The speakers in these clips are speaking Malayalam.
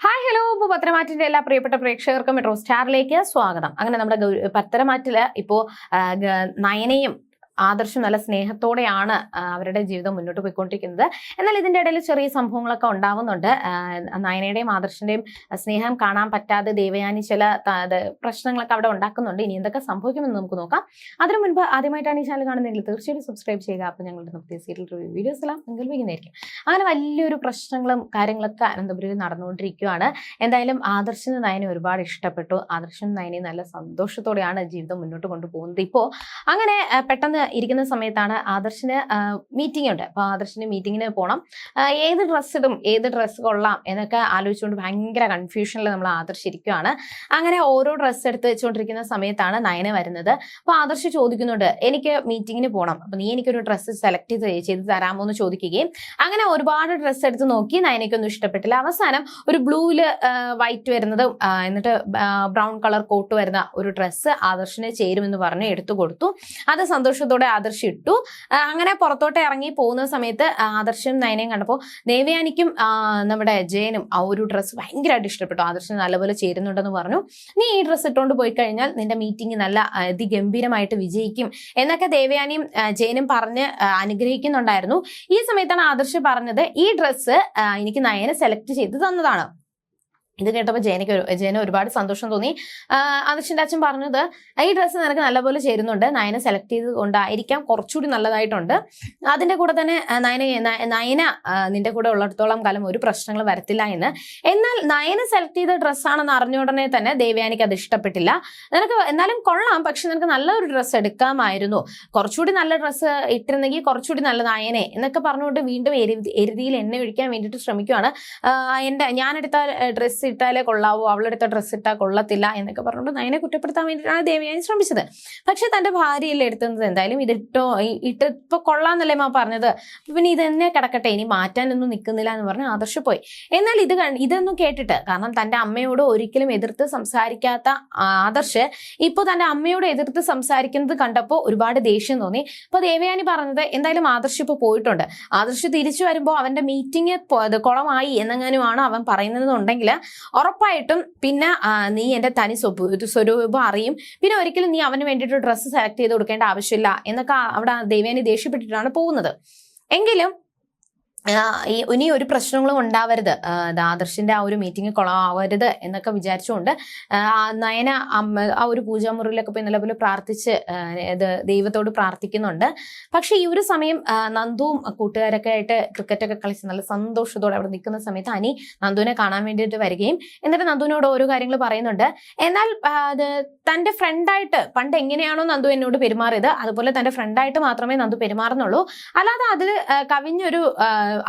ഹായ് ഹലോ ഇപ്പോൾ പത്രമാറ്റിന്റെ എല്ലാ പ്രിയപ്പെട്ട പ്രേക്ഷകർക്കും മെട്രോ സ്റ്റാറിലേക്ക് സ്വാഗതം. അങ്ങനെ നമ്മുടെ ഗൗ- പത്രമാറ്റിൽ ഇപ്പോ ആ, നയനയും ആദർശം നല്ല സ്നേഹത്തോടെയാണ് അവരുടെ ജീവിതം മുന്നോട്ട് പോയിക്കൊണ്ടിരിക്കുന്നത്. എന്നാൽ ഇതിന്റെ ഇടയിൽ ചെറിയ സംഭവങ്ങളൊക്കെ ഉണ്ടാവുന്നുണ്ട്. നയനയുടെയും ആദർശന്റെയും സ്നേഹം കാണാൻ പറ്റാതെ ദേവയാനി ചില പ്രശ്നങ്ങളൊക്കെ അവിടെ ഉണ്ടാക്കുന്നുണ്ട്. ഇനി എന്തൊക്കെ സംഭവിക്കുമെന്ന് നമുക്ക് നോക്കാം. അതിനു മുൻപ് ആദ്യമായിട്ടാണ് ഈ ചാനൽ കാണുന്നതെങ്കിൽ തീർച്ചയായിട്ടും സബ്സ്ക്രൈബ് ചെയ്യുക. അപ്പോൾ ഞങ്ങളുടെ പുതിയ സീരിയൽ റിവ്യൂ വീഡിയോസ് എല്ലാം നിങ്ങൾ അങ്ങനെ വലിയൊരു പ്രശ്നങ്ങളും കാര്യങ്ങളൊക്കെ അനന്തപുരിയിൽ നടന്നുകൊണ്ടിരിക്കുകയാണ്. എന്തായാലും ആദർശന് നയനെ ഒരുപാട് ഇഷ്ടപ്പെട്ടു. ആദർശനും നയനെ നല്ല സന്തോഷത്തോടെയാണ് ജീവിതം മുന്നോട്ട് കൊണ്ടുപോകുന്നത്. ഇപ്പോൾ അങ്ങനെ പെട്ടെന്ന് ഇരിക്കുന്ന സമയത്താണ് ആദർശിന് മീറ്റിംഗ് ഉണ്ട്. അപ്പോൾ ആദർശിന് മീറ്റിങ്ങിന് പോകണം ഏത് ഡ്രസ്സ് ഇടും ഏത് ഡ്രസ്സ് കൊള്ളാം എന്നൊക്കെ ആലോചിച്ചുകൊണ്ട് ഭയങ്കര കൺഫ്യൂഷനിൽ നമ്മൾ ആദർശിരിക്കുകയാണ് അങ്ങനെ ഓരോ ഡ്രസ്സ് എടുത്ത് വെച്ചുകൊണ്ടിരിക്കുന്ന സമയത്താണ് നയന വരുന്നത്. അപ്പോൾ ആദർശ് ചോദിക്കുന്നുണ്ട് എനിക്ക് മീറ്റിങ്ങിന് പോകണം അപ്പോൾ നീ എനിക്കൊരു ഡ്രസ്സ് സെലക്ട് ചെയ്ത് ചെയ്ത് തരാമോ എന്ന് ചോദിക്കുകയും അങ്ങനെ ഒരുപാട് ഡ്രസ്സ് എടുത്ത് നോക്കി നയനയ്ക്കൊന്നും ഇഷ്ടപ്പെട്ടില്ല. അവസാനം ഒരു ബ്ലൂവിൽ വൈറ്റ് വരുന്നതും എന്നിട്ട് ബ്രൗൺ കളർ കോട്ട് വരുന്ന ഒരു ഡ്രസ്സ് ആദർശിന് ചേരുമെന്ന് പറഞ്ഞ് എടുത്തു കൊടുത്തു. അത് സന്തോഷത്തോടെ ആദർശ് ഇട്ടു അങ്ങനെ പുറത്തോട്ട് ഇറങ്ങി പോകുന്ന സമയത്ത് ആദർശനും നയനയും കണ്ടപ്പോൾ ദേവയാനിക്കും നമ്മുടെ ജയനും ആ ഒരു ഡ്രസ്സ് ഭയങ്കരമായിട്ട് ഇഷ്ടപ്പെട്ടു. ആദർശന് നല്ലപോലെ ചേരുന്നുണ്ടെന്ന് പറഞ്ഞു. നീ ഈ ഡ്രസ്സ് ഇട്ടുകൊണ്ട് പോയി കഴിഞ്ഞാൽ നിന്റെ മീറ്റിംഗ് നല്ല അതിഗംഭീരമായിട്ട് വിജയിക്കും എന്നൊക്കെ ദേവയാനിയും ജയനും പറഞ്ഞ് അനുഗ്രഹിക്കുന്നുണ്ടായിരുന്നു. ഈ സമയത്താണ് ആദർശ് പറഞ്ഞത് ഈ ഡ്രസ്സ് എനിക്ക് നയനെ സെലക്ട് ചെയ്ത് തന്നതാണ്. ഇത് കേട്ടപ്പോൾ ജയനയ്ക്ക് ഒരു ജയന ഒരുപാട് സന്തോഷം തോന്നി. ആദർശിന്റെ അച്ഛൻ പറഞ്ഞത് ഈ ഡ്രസ്സ് നിനക്ക് നല്ലപോലെ ചേരുന്നുണ്ട്. നയന സെലക്ട് ചെയ്ത് കൊണ്ടായിരിക്കാം. കുറച്ചുകൂടി നല്ലതായിട്ടുണ്ട്. അതിന്റെ കൂടെ തന്നെ നയന നയന നിന്റെ കൂടെ ഉള്ളിടത്തോളം കാലം ഒരു പ്രശ്നങ്ങൾ വരത്തില്ല എന്ന്. എന്നാൽ നയന സെലക്ട് ചെയ്ത ഡ്രസ്സാണെന്ന് അറിഞ്ഞ ഉടനെ തന്നെ ദേവയാനിക്ക് അത് ഇഷ്ടപ്പെട്ടില്ല. നിനക്ക് എന്നാലും കൊള്ളാം. പക്ഷെ നിനക്ക് നല്ലൊരു ഡ്രസ്സ് എടുക്കാമായിരുന്നു. കുറച്ചുകൂടി നല്ല ഡ്രസ്സ് ഇട്ടിരുന്നെങ്കിൽ കുറച്ചുകൂടി നല്ല നയനെ എന്നൊക്കെ പറഞ്ഞുകൊണ്ട് വീണ്ടും എരുതി എരുതിയിൽ എണ്ണ ഒഴിക്കാൻ വേണ്ടിയിട്ട് ശ്രമിക്കുകയാണ് എന്റെ ഞാനെടുത്ത ഡ്രസ്സ് ഇട്ടാലേ കൊള്ളാവൂ അവളെടുത്ത ഡ്രസ്സ് ഇട്ടാൽ കൊള്ളത്തില്ല എന്നൊക്കെ പറഞ്ഞുകൊണ്ട് നയനെ കുറ്റപ്പെടുത്താൻ വേണ്ടിയിട്ടാണ് ദേവയാനി ശ്രമിച്ചത്. പക്ഷെ തന്റെ ഭാര്യയല്ലേ എടുത്തത് എന്തായാലും ഇതിട്ടോ ഇട്ടോ ഇപ്പോൾ കൊള്ളാന്നല്ലേ മാ പറഞ്ഞത്. പിന്നെ ഇത് തന്നെ കിടക്കട്ടെ ഇനി മാറ്റാനൊന്നും നിൽക്കുന്നില്ല എന്ന് പറഞ്ഞ് ആദർശ് പോയി. എന്നാൽ ഇത് ഇതൊന്നും കേട്ടിട്ട് കാരണം തന്റെ അമ്മയോട് ഒരിക്കലും എതിർത്ത് സംസാരിക്കാത്ത ആദർശ് ഇപ്പോൾ തന്റെ അമ്മയോട് എതിർത്ത് സംസാരിക്കുന്നത് കണ്ടപ്പോൾ ഒരുപാട് ദേഷ്യം തോന്നി. അപ്പൊ ദേവയാനി പറഞ്ഞത് എന്തായാലും ആദർശ് ഇപ്പോൾ പോയിട്ടുണ്ട്. ആദർശ് തിരിച്ചു വരുമ്പോൾ അവന്റെ മീറ്റിംഗ് കുളമായി എന്നെങ്ങാനുമാണ് അവൻ പറയുന്നതെന്നുണ്ടെങ്കിൽ ഉറപ്പായിട്ടും പിന്നെ നീ എന്റെ തനി സ്വരൂപം അറിയും. പിന്നെ ഒരിക്കലും നീ അവന് വേണ്ടിയിട്ട് ഡ്രസ്സ് സെലക്ട് ചെയ്ത് കൊടുക്കേണ്ട ആവശ്യമില്ല എന്നൊക്കെ അവിടെ ദേവയാനി ദേഷ്യപ്പെട്ടിട്ടാണ് പോകുന്നത്. എങ്കിലും ഇനി ഒരു പ്രശ്നങ്ങളും ഉണ്ടാവരുത്. ആദർശിന്റെ ആ ഒരു മീറ്റിംഗ് കൊളാവരുത് എന്നൊക്കെ വിചാരിച്ചുകൊണ്ട് നയന ആ ഒരു പൂജാമുറിയിലൊക്കെ പോയി നല്ലപോലെ പ്രാർത്ഥിച്ച് ഇത് ദൈവത്തോട് പ്രാർത്ഥിക്കുന്നുണ്ട്. പക്ഷെ ഈ ഒരു സമയം നന്ദുവും കൂട്ടുകാരൊക്കെ ആയിട്ട് ക്രിക്കറ്റൊക്കെ കളിച്ച് നല്ല സന്തോഷത്തോടെ അവിടെ നിൽക്കുന്ന സമയത്ത് അനി നന്ദുവിനെ കാണാൻ വേണ്ടിയിട്ട് വരികയും എന്നിട്ട് നന്ദുവിനോട് ഓരോ കാര്യങ്ങൾ പറയുന്നുണ്ട്. എന്നാൽ അത് തന്റെ ഫ്രണ്ടായിട്ട് പണ്ട് എങ്ങനെയാണോ നന്ദു എന്നോട് പെരുമാറിയത് അതുപോലെ തന്റെ ഫ്രണ്ടായിട്ട് മാത്രമേ നന്ദു പെരുമാറുന്നുള്ളൂ. അല്ലാതെ അതിൽ കവിഞ്ഞൊരു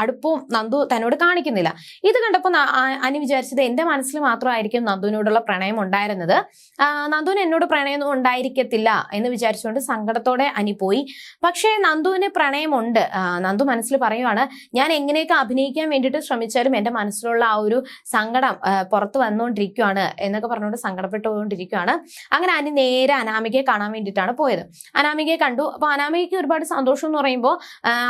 അടുപ്പവും നന്ദു തന്നോട് കാണിക്കുന്നില്ല. ഇത് കണ്ടപ്പോൾ അനു വിചാരിച്ചത് എന്റെ മനസ്സിൽ മാത്രമായിരിക്കും നന്ദുവിനോടുള്ള പ്രണയം ഉണ്ടായിരുന്നത്. നന്ദുവിന് എന്നോട് പ്രണയമൊന്നും ഉണ്ടായിരിക്കത്തില്ല എന്ന് വിചാരിച്ചുകൊണ്ട് സങ്കടത്തോടെ അനി പോയി. പക്ഷേ നന്ദുവിന് പ്രണയമുണ്ട്. നന്ദു മനസ്സിൽ പറയുവാണ് ഞാൻ എങ്ങനെയൊക്കെ അഭിനയിക്കാൻ വേണ്ടിയിട്ട് ശ്രമിച്ചാലും എന്റെ മനസ്സിലുള്ള ആ ഒരു സങ്കടം പുറത്ത് വന്നുകൊണ്ടിരിക്കുകയാണ് എന്നൊക്കെ പറഞ്ഞുകൊണ്ട് സങ്കടപ്പെട്ടുകൊണ്ടിരിക്കുകയാണ് അങ്ങനെ അനി നേരെ അനാമികയെ കാണാൻ വേണ്ടിയിട്ടാണ് പോയത്. അനാമികയെ കണ്ടു. അപ്പോൾ അനാമികയ്ക്ക് ഒരുപാട് സന്തോഷം എന്ന് പറയുമ്പോൾ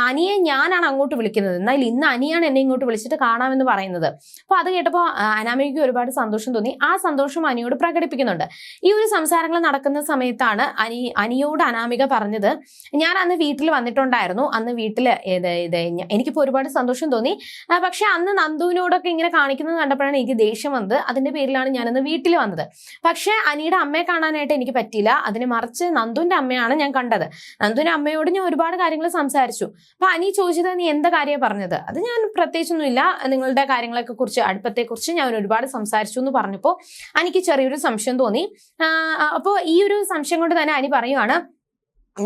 അനിയെ ഞാനാണ് അങ്ങോട്ട് വിളിക്കുന്നത്. എന്നാൽ ഇന്ന് അനിയാണ് എന്നെ ഇങ്ങോട്ട് വിളിച്ചിട്ട് കാണാമെന്ന് പറയുന്നത്. അപ്പോൾ അത് കേട്ടപ്പോൾ അനാമയ്ക്ക് ഒരുപാട് സന്തോഷം തോന്നി. ആ സന്തോഷം അനിയോട് പ്രകടിപ്പിക്കുന്നുണ്ട്. ഈ ഒരു സംസാരങ്ങൾ നടക്കുന്ന സമയത്താണ് അനി അനിയോട് അനാമിക പറഞ്ഞത് ഞാൻ അന്ന് വീട്ടിൽ വന്നിട്ടുണ്ടായിരുന്നു. അന്ന് വീട്ടിൽ എനിക്കിപ്പോൾ ഒരുപാട് സന്തോഷം തോന്നി. പക്ഷെ അന്ന് നന്ദുവിനോടൊക്കെ ഇങ്ങനെ കാണിക്കുന്നത് കണ്ടപ്പോഴാണ് എനിക്ക് ദേഷ്യം വന്നത്. അതിന്റെ പേരിലാണ് ഞാനന്ന് വീട്ടിൽ വന്നത്. പക്ഷെ അനിയുടെ അമ്മയെ കാണാനായിട്ട് എനിക്ക് പറ്റിയില്ല. അതിന് മറിച്ച് നന്ദുവിന്റെ അമ്മയാണ് ഞാൻ കണ്ടത്. നന്ദുവിന്റെ അമ്മയോട് ഞാൻ ഒരുപാട് കാര്യങ്ങൾ സംസാരിച്ചു. അപ്പൊ അനി ചോദിച്ചത് നീ എന്താ കാര്യമാണ് പറഞ്ഞത്. അത് ഞാൻ പ്രത്യേകിച്ചൊന്നുമില്ല. നിങ്ങളുടെ കാര്യങ്ങളൊക്കെ കുറിച്ച് അടുപ്പത്തെ കുറിച്ച് ഞാൻ ഒരുപാട് സംസാരിച്ചു എന്ന് പറഞ്ഞപ്പോൾ എനിക്ക് ചെറിയൊരു സംശയം തോന്നി. അപ്പോൾ ഈ ഒരു സംശയം കൊണ്ട് തന്നെ അനി പറയുവാണ്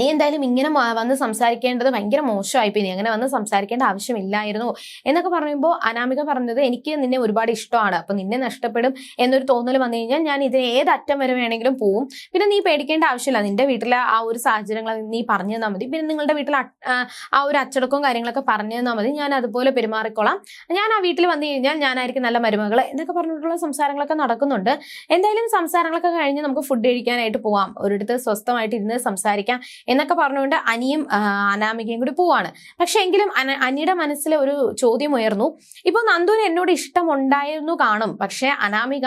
നീ എന്തായാലും ഇങ്ങനെ വന്ന് സംസാരിക്കേണ്ടത് ഭയങ്കര മോശമായിപ്പോയി. നീ അങ്ങനെ വന്ന് സംസാരിക്കേണ്ട ആവശ്യമില്ലായിരുന്നു എന്നൊക്കെ പറയുമ്പോൾ അനാമിക പറഞ്ഞത് എനിക്ക് നിന്നെ ഒരുപാട് ഇഷ്ടമാണ്. അപ്പം നിന്നെ നഷ്ടപ്പെടും എന്നൊരു തോന്നൽ വന്നു കഴിഞ്ഞാൽ ഞാൻ ഇതിന് ഏത് അറ്റം വരെ വേണമെങ്കിലും പോവും. പിന്നെ നീ പേടിക്കേണ്ട ആവശ്യമില്ല. നിന്റെ വീട്ടിലെ ആ ഒരു സാഹചര്യങ്ങൾ നീ പറഞ്ഞു തന്നാൽ മതി. പിന്നെ നിങ്ങളുടെ വീട്ടിൽ ആ, ഒരു അച്ചടക്കവും കാര്യങ്ങളൊക്കെ പറഞ്ഞു തന്നാൽ മതി. ഞാൻ അതുപോലെ പെരുമാറിക്കോളാം. ഞാൻ ആ വീട്ടിൽ വന്നു കഴിഞ്ഞാൽ ഞാനായിരിക്കും നല്ല മരുമകൾ എന്നൊക്കെ പറഞ്ഞിട്ടുള്ള സംസാരങ്ങളൊക്കെ നടക്കുന്നുണ്ട്. എന്തായാലും സംസാരങ്ങളൊക്കെ കഴിഞ്ഞ് നമുക്ക് ഫുഡ് കഴിക്കാനായിട്ട് പോവാം. ഒരിടത്ത് സ്വസ്ഥമായിട്ട് ഇരുന്ന് സംസാരിക്കാം. എന്നൊക്കെ പറഞ്ഞുകൊണ്ട് അനിയും അനാമികയും കൂടി പോവാണ്. പക്ഷെ എങ്കിലും അന- അനിയുടെ മനസ്സിൽ ഒരു ചോദ്യം ഉയർന്നു. ഇപ്പൊ നന്ദുവിന് എന്നോട് ഇഷ്ടമുണ്ടായിരുന്നു കാണും. പക്ഷെ അനാമിക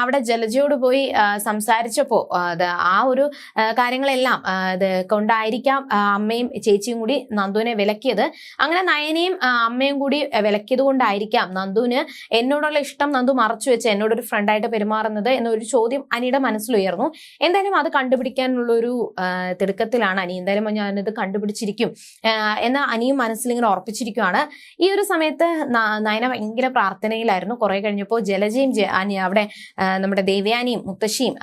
അവിടെ ജലജയോട് പോയി ആ, സംസാരിച്ചപ്പോ ആ, ഒരു കാര്യങ്ങളെല്ലാം ഇത് കൊണ്ടായിരിക്കാം അമ്മയും ചേച്ചിയും കൂടി നന്ദുവിനെ വിലക്കിയത്. അങ്ങനെ നയനയും അമ്മയും കൂടി വിലക്കിയത് കൊണ്ടായിരിക്കാം നന്ദുവിന് എന്നോടുള്ള ഇഷ്ടം നന്ദു മറച്ചു വെച്ച് എന്നോടൊരു ഫ്രണ്ടായിട്ട് പെരുമാറുന്നത് എന്നൊരു ചോദ്യം അനിയുടെ മനസ്സിലുയർന്നു എന്തായാലും അത് കണ്ടുപിടിക്കാനുള്ള ഒരു തിടുക്കത്തിലാണ് അനി എന്തായാലും ഞാനിത് കണ്ടുപിടിച്ചിരിക്കും. എന്ന അനിയും മനസ്സിലിങ്ങനെ ഉറപ്പിച്ചിരിക്കുകയാണ് ഈ ഒരു സമയത്ത് നയന ഭയങ്കര പ്രാർത്ഥനയിലായിരുന്നു. കുറെ കഴിഞ്ഞപ്പോൾ ജലജയും അവിടെ നമ്മുടെ ദേവയാനിയും മുത്തശ്ശിയും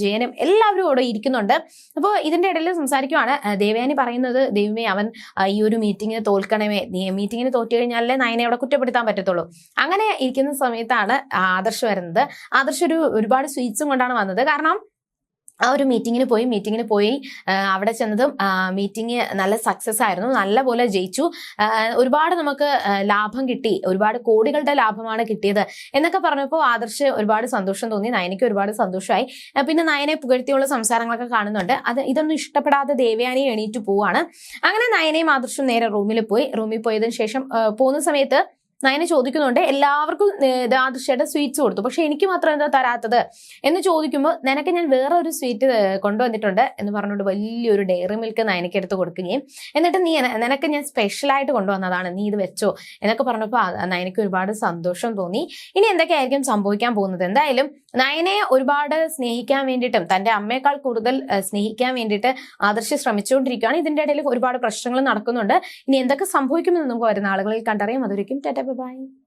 ജയനും എല്ലാവരും അവിടെ ഇരിക്കുന്നുണ്ട്. അപ്പോൾ ഇതിന്റെ ഇടയിൽ സംസാരിക്കുവാണ്. ദേവയാനി പറയുന്നത് ദൈവമേ അവൻ ഈ ഒരു മീറ്റിങ്ങിന് തോൽക്കണമേ. മീറ്റിങ്ങിന് തോറ്റു കഴിഞ്ഞാലേ നയനെ അവിടെ കുറ്റപ്പെടുത്താൻ പറ്റത്തുള്ളൂ. അങ്ങനെ ഇരിക്കുന്ന സമയത്താണ് ആദർശ് വരുന്നത്. ആദർശ് ഒരു ഒരുപാട് സ്വീറ്റ്സും കൊണ്ടാണ് വന്നത്. കാരണം ആ ഒരു മീറ്റിങ്ങിന് പോയി മീറ്റിങ്ങിന് പോയി അവിടെ ചെന്നതും മീറ്റിംഗ് നല്ല സക്സസ് ആയിരുന്നു. നല്ല പോലെ ജയിച്ചു ഒരുപാട് നമുക്ക് ലാഭം കിട്ടി. ഒരുപാട് കോടികളുടെ ലാഭമാണ് കിട്ടിയത്. എന്നൊക്കെ പറഞ്ഞപ്പോൾ ആദർശ് ഒരുപാട് സന്തോഷം തോന്നി. നയനയ്ക്ക് ഒരുപാട് സന്തോഷമായി പിന്നെ നയനെ പുകഴ്ത്തിയുള്ള സംസാരങ്ങളൊക്കെ കാണുന്നുണ്ട്. അത് ഇതൊന്നും ഇഷ്ടപ്പെടാതെ ദേവയാനി എണീറ്റ് പോവാണ്. അങ്ങനെ നയനയും ആദർശും നേരെ റൂമിൽ പോയി. റൂമിൽ പോയതിനു ശേഷം പോകുന്ന സമയത്ത് നയന ചോദിക്കുന്നുണ്ട് എല്ലാവർക്കും ആദർശയുടെ സ്വീറ്റ്സ് കൊടുത്തു. പക്ഷെ എനിക്ക് മാത്രം എന്താ തരാത്തത്? എന്ന് ചോദിക്കുമ്പോൾ നിനക്ക് ഞാൻ വേറെ ഒരു സ്വീറ്റ് കൊണ്ടുവന്നിട്ടുണ്ട് എന്ന് പറഞ്ഞുകൊണ്ട് വലിയൊരു ഡയറി മിൽക്ക് നയനയ്ക്ക് എടുത്ത് കൊടുക്കുകയും എന്നിട്ട് നീ നിനക്ക് ഞാൻ സ്പെഷ്യലായിട്ട് കൊണ്ടുവന്നതാണ് നീ ഇത് വെച്ചോ? എന്നൊക്കെ പറഞ്ഞപ്പോൾ നയനയ്ക്ക് ഒരുപാട് സന്തോഷം തോന്നി. ഇനി എന്തൊക്കെയായിരിക്കും സംഭവിക്കാൻ പോകുന്നത്? എന്തായാലും നയനയെ ഒരുപാട് സ്നേഹിക്കാൻ വേണ്ടിയിട്ടും തന്റെ അമ്മയെക്കാൾ കൂടുതൽ സ്നേഹിക്കാൻ വേണ്ടിയിട്ട് ആദർശ് ശ്രമിച്ചുകൊണ്ടിരിക്കുകയാണ്. ഇതിന്റെ ഇടയിൽ ഒരുപാട് പ്രശ്നങ്ങൾ നടക്കുന്നുണ്ട്. ഇനി എന്തൊക്കെ സംഭവിക്കുമെന്ന് നമുക്ക് വരുന്ന ആളുകളിൽ കണ്ടറിയാം. അതൊരിക്കും ടാറ്റ. Bye bye.